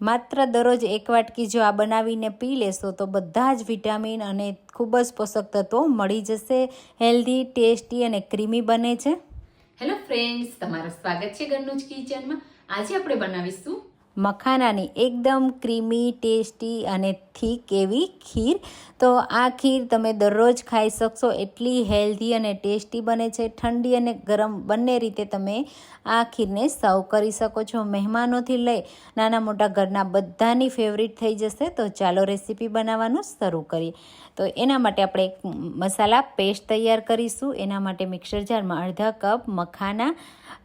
માત્ર દરરોજ એક વાટકી જો આ બનાવીને પી લેશો તો બધા જ વિટામિન અને ખૂબ જ પોષક તત્વો મળી જશે. હેલ્ધી, ટેસ્ટી અને ક્રીમી બને છે. હેલો ફ્રેન્ડ્સ તમારું સ્વાગત છે ઘરનું કિચનમાં. આજે આપણે બનાવીશું મખાનાની એકદમ ક્રીમી ટેસ્ટી અને થીક એવી ખીર. તો આ ખીર તમે દરરોજ ખાઈ શકશો. એટલી હેલ્ધી અને ટેસ્ટી બને છે. ઠંડી અને ગરમ બંને રીતે તમે આ ખીરને સર્વ કરી શકો છો. મહેમાનોથી લઈ નાના મોટા ઘરના બધાની ફેવરિટ થઈ જશે. તો ચાલો રેસીપી બનાવવાનું શરૂ કરીએ. તો એના માટે આપણે એક મસાલા પેસ્ટ તૈયાર કરીશું. એના માટે મિક્સર જારમાં અડધા કપ મખાના,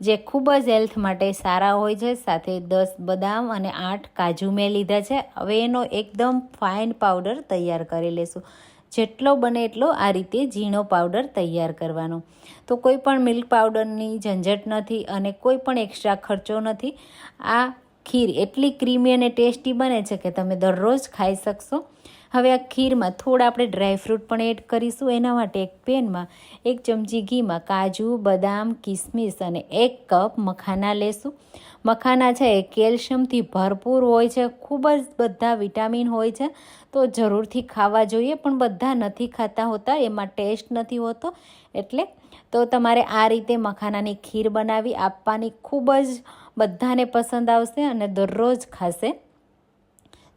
જે ખૂબ જ હેલ્થ માટે સારા હોય છે. સાથે દસ બદામ અને આઠ કાજુ મેં લીધા છે. હવે એનો એકદમ ફાઇન પાવડર તૈયાર કરી લેશું. જેટલો બને એટલો આ રીતે ઝીણો પાવડર તૈયાર કરવાનો. તો કોઈ પણ મિલ્ક પાવડરની ઝંઝટ નથી અને કોઈ પણ એક્સ્ટ્રા ખર્ચો નથી. આ ખીર એટલી ક્રીમી અને ટેસ્ટી બને છે કે તમે દરરોજ ખાઈ શકશો. હવે આ ખીરમાં થોડા આપણે ડ્રાયફ્રૂટ પણ એડ કરીશું. એના માટે એક પેનમાં એક ચમચી ઘીમાં કાજુ, બદામ, કિસમિસ અને એક કપ મખાના લેશું. મખાના છે એ કેલ્શિયમથી ભરપૂર હોય છે. ખૂબ જ બધા વિટામિન હોય છે. તો જરૂરથી ખાવા જોઈએ, પણ બધા નથી ખાતા હોતા, એમાં ટેસ્ટ નથી હોતો. એટલે તો તમારે આ રીતે મખાનાની ખીર બનાવી આપવાની ખૂબ જ બધાને પસંદ આવશે અને દરરોજ ખાશે.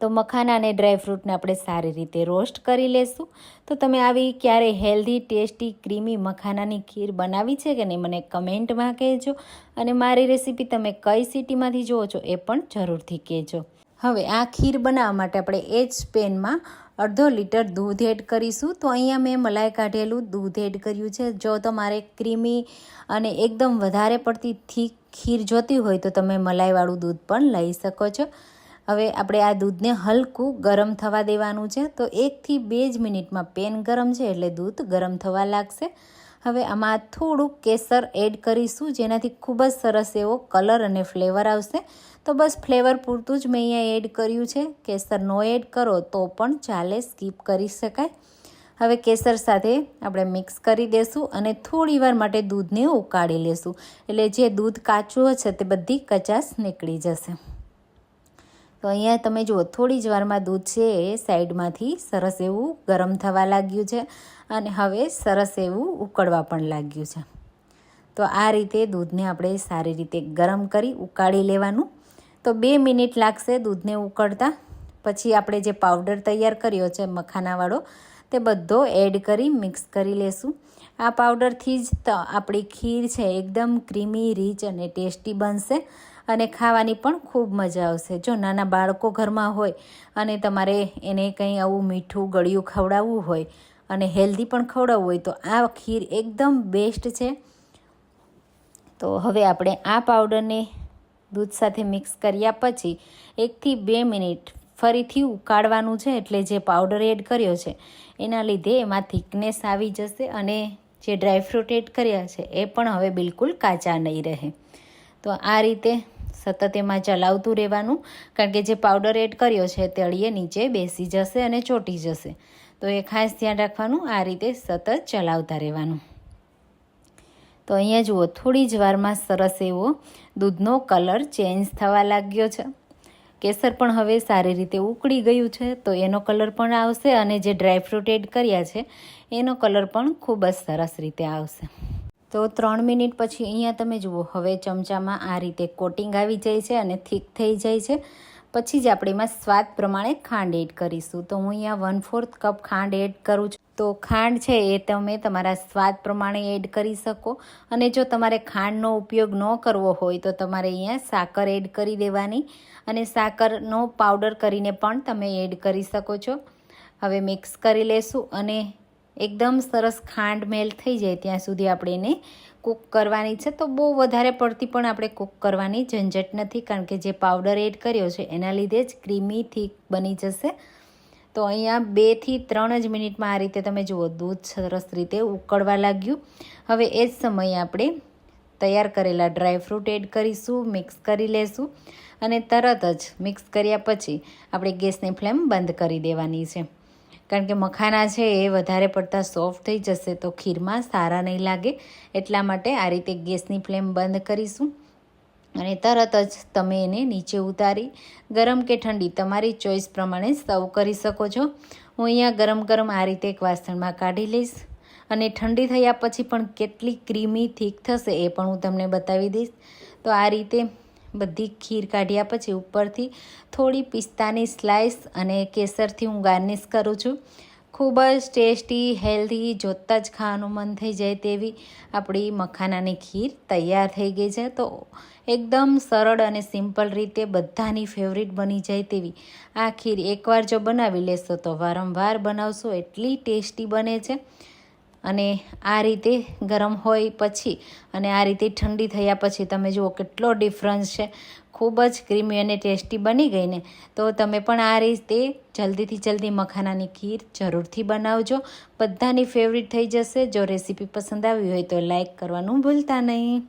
તો મખાના અને ડ્રાયફ્રૂટને આપણે સારી રીતે રોસ્ટ કરી લેશું. તો તમે આવી ક્યારે હેલ્ધી, ટેસ્ટી, ક્રીમી મખાનાની ખીર બનાવી છે કે નહીં મને કમેન્ટમાં કહેજો. અને મારી રેસીપી તમે કઈ સિટીમાંથી જુઓ છો એ પણ જરૂરથી કહેજો. હવે આ ખીર બનાવવા માટે આપણે એ જ પેનમાં અડધો લીટર દૂધ એડ કરીશું. તો અહીંયા મેં મલાઈ કાઢેલું દૂધ એડ કર્યું છે. જો તમારે ક્રીમી અને એકદમ વધારે પડતી થીક ખીર જોતી હોય તો તમે મલાઈવાળું દૂધ પણ લઈ શકો છો. હવે આપણે આ દૂધને હલકું ગરમ થવા દેવાનું છે. તો એકથી બે જ મિનિટમાં પેન ગરમ છે એટલે દૂધ ગરમ થવા લાગશે. હવે આમાં થોડુંક કેસર એડ કરીશું, જેનાથી ખૂબ જ સરસ એવો કલર અને ફ્લેવર આવશે. તો બસ ફ્લેવર પૂરતું જ મેં અહીંયા એડ કર્યું છે. કેસર નો એડ કરો તો પણ ચાલે, સ્કીપ કરી શકાય. હવે કેસર સાથે આપણે મિક્સ કરી દેશું અને થોડી વાર માટે દૂધને ઉકાળી લેશું. એટલે જે દૂધ કાચું હશે તે બધી કચાશ નીકળી જશે. તો અહીંયા તમે જુઓ, થોડી જ વારમાં દૂધ છે એ સાઈડમાંથી સરસ એવું ગરમ થવા લાગ્યું છે અને હવે સરસ એવું ઉકળવા પણ લાગ્યું છે. તો આ રીતે દૂધને આપણે સારી રીતે ગરમ કરી ઉકાળી લેવાનું. તો બે મિનિટ લાગશે દૂધને ઉકળતા. પછી આપણે જે પાવડર તૈયાર કર્યો છે મખાનાવાળો, તે બધો એડ કરી મિક્સ કરી લેશું. આ પાવડરથી જ આપણી ખીર છે, એકદમ ક્રીમી, રીચ અને ટેસ્ટી બનશે. અને ખાવાની પણ ખૂબ મજા આવશે. જો નાના બાળકો ઘરમાં હોય અને તમારે એને કંઈ આવું મીઠું ગળ્યું ખવડાવવું હોય અને હેલ્ધી પણ ખવડાવવું હોય, તો આ ખીર એકદમ બેસ્ટ છે. તો હવે આપણે આ પાવડરને દૂધ સાથે મિક્સ કર્યા પછી એકથી બે મિનિટ ફરીથી ઉકાળવાનું છે, એટલે જે પાવડર એડ કર્યો છે, એના લીધે એમાં થિકનેસ આવી જશે અને જે ડ્રાયફ્રૂટ એડ કર્યા છે, એ પણ હવે બિલકુલ કાચા નહીં રહે. તો આ રીતે સતત એમાં ચલાવતું રહેવાનું, કારણ કે જે પાવડર એડ કર્યો છે તળીએ નીચે બેસી જશે અને ચોટી જશે. તો એ ખાસ ધ્યાન રાખવાનું, આ રીતે સતત ચલાવતા રહેવાનું. તો અહીંયા જુઓ, થોડી જ વારમાં સરસ એવો દૂધનો કલર ચેન્જ થવા લાગ્યો છે. કેસર પણ હવે સારી રીતે ઉકળી ગયું છે, તો એનો કલર પણ આવશે અને જે ડ્રાયફ્રૂટ એડ કર્યા છે, એનો કલર પણ ખૂબ જ સરસ રીતે આવશે. તો ત્રણ મિનિટ પછી અહીંયા તમે જુઓ, હવે ચમચામાં આ રીતે કોટિંગ આવી જાય છે અને થીક થઈ જાય છે. પછી જ આપણે એમાં સ્વાદ પ્રમાણે ખાંડ એડ કરીશું. તો હું અહીંયા વન ફોર્થ કપ ખાંડ એડ કરું છું. તો ખાંડ છે એ તમે તમારા સ્વાદ પ્રમાણે એડ કરી શકો. અને જો તમારે ખાંડનો ઉપયોગ ન કરવો હોય તો તમારે અહીંયા સાકર એડ કરી દેવાની. અને સાકરનો પાવડર કરીને પણ તમે એડ કરી શકો છો. હવે મિક્સ કરી લેશું અને એકદમ સરસ ખાંડ મેલ થઈ જાય ત્યાં સુધી આપણે એને કૂક કરવાની છે. તો બહુ વધારે પડતી પણ આપણે કૂક કરવાની ઝંઝટ નથી, કારણ કે જે પાવડર એડ કર્યો છે એના લીધે જ ક્રીમી થીક બની જશે. તો અહીંયા બેથી ત્રણ જ મિનિટમાં આ રીતે તમે જુઓ, દૂધ સરસ રીતે ઉકળવા લાગ્યું. હવે એ જ સમયે આપણે તૈયાર કરેલા ડ્રાયફ્રૂટ એડ કરીશું, મિક્સ કરી લેશું અને તરત જ મિક્સ કર્યા પછી આપણે ગેસની ફ્લેમ બંધ કરી દેવાની છે. કારણ કે મખાના છે એ વધારે પડતા સોફ્ટ થઈ જશે તો ખીરમાં સારા નહીં લાગે. એટલા માટે આ રીતે ગેસની ફ્લેમ બંધ કરીશું. અને તરત જ તમે એને નીચે ઉતારી, ગરમ કે ઠંડી તમારી ચોઈસ પ્રમાણે સર્વ કરી શકો છો. હું અહીંયા ગરમ ગરમ આ રીતે એક વાસણમાં કાઢી લઈશ. અને ઠંડી થયા પછી પણ કેટલી ક્રીમી, થીક થશે એ પણ હું તમને બતાવી દઈશ. તો આ રીતે બધી ખીર કાઢ્યા પછી ઉપરથી થોડી પિસ્તાની સ્લાઇસ અને કેસરથી હું ગાર્નિશ કરું છું. ખૂબ જ ટેસ્ટી હેલ્ધી જોતાં જ ખાવાનું મન થઈ જાય તેવી આપણી મખાનાની ખીર તૈયાર થઈ ગઈ છે. તો એકદમ સરળ અને સિમ્પલ રીતે બધાની ફેવરિટ બની જાય તેવી આ ખીર એકવાર જો બનાવી લેશો તો વારંવાર બનાવશો એટલી ટેસ્ટી બને છે. અને આ રીતે ગરમ હોય પછી અને આ રીતે ઠંડી થયા પછી તમે જુઓ કેટલો ડિફરન્સ છે. ખૂબ જ ક્રીમી અને ટેસ્ટી બની ગઈ ને. તો તમે પણ આ રીતે જલ્દીથી જલ્દી મખાનાની ખીર જરૂરથી બનાવજો. બધાની ફેવરિટ થઈ જશે. જો રેસીપી પસંદ આવી હોય તો લાઈક કરવાનું ભૂલતા નહીં.